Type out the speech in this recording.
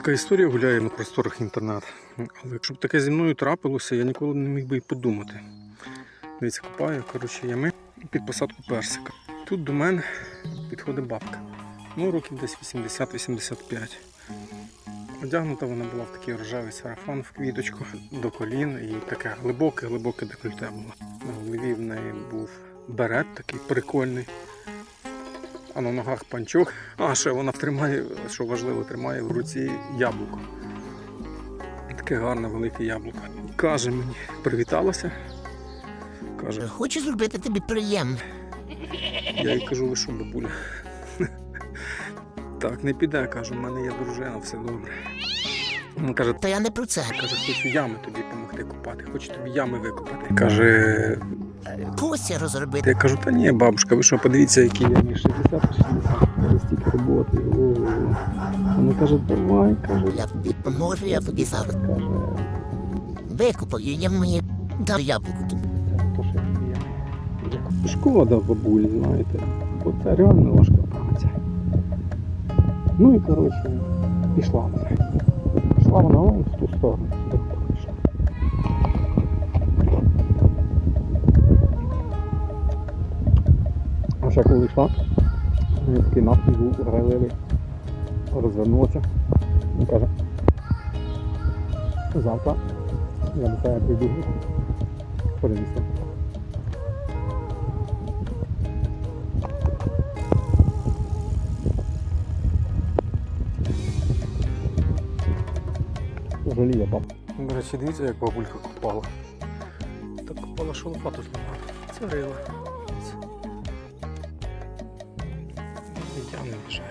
така історія гуляє на просторах інтернету. Але якщо б таке зі мною трапилося, я ніколи не міг би і подумати. Дивіться, копаю, коротше, ями під посадку персика. Тут до мене підходить бабка. Ну, років десь 80-85. Одягнута вона була в такий рожевий сарафан в квіточку до колін і таке глибоке-глибоке декольте було. На голові в неї був берет такий прикольний. А на ногах панчох. А ще вона тримає, що важливо, тримає в руці яблуко. Таке гарне велике яблуко. Каже мені, привіталася. Каже, Хочу зробити тобі приємно. я їй кажу, ви що, бабуля? Так, не піде, кажу, в мене є дружина, все добре. Вона каже, Та я не про це. каже, хочу ями тобі допомогти копати, хочу тобі ями викопати. Каже, Костя розробити. я кажу, та ні, бабушка, ви що, подивіться, які ями 60 60 стільки роботи. Вона каже, давай, каже, Я тобі поможу, я тобі зараз каже, викупаю, я мені дам яблуко тобі. це то, що я. Шкода бабулі, знаєте, бо це реально важка праця. Ну і коротше, пішла вона. Пішла вона вон в ту сторону. А ще коли йшла, такий напій був грайливий, розвернувся і каже, завтра я до тебе прийду. Подивіться. Жаліє баб. До речі, дивіться, як бабулька копала. Так копала, що лопату зламала. Це рила. Не вважаю.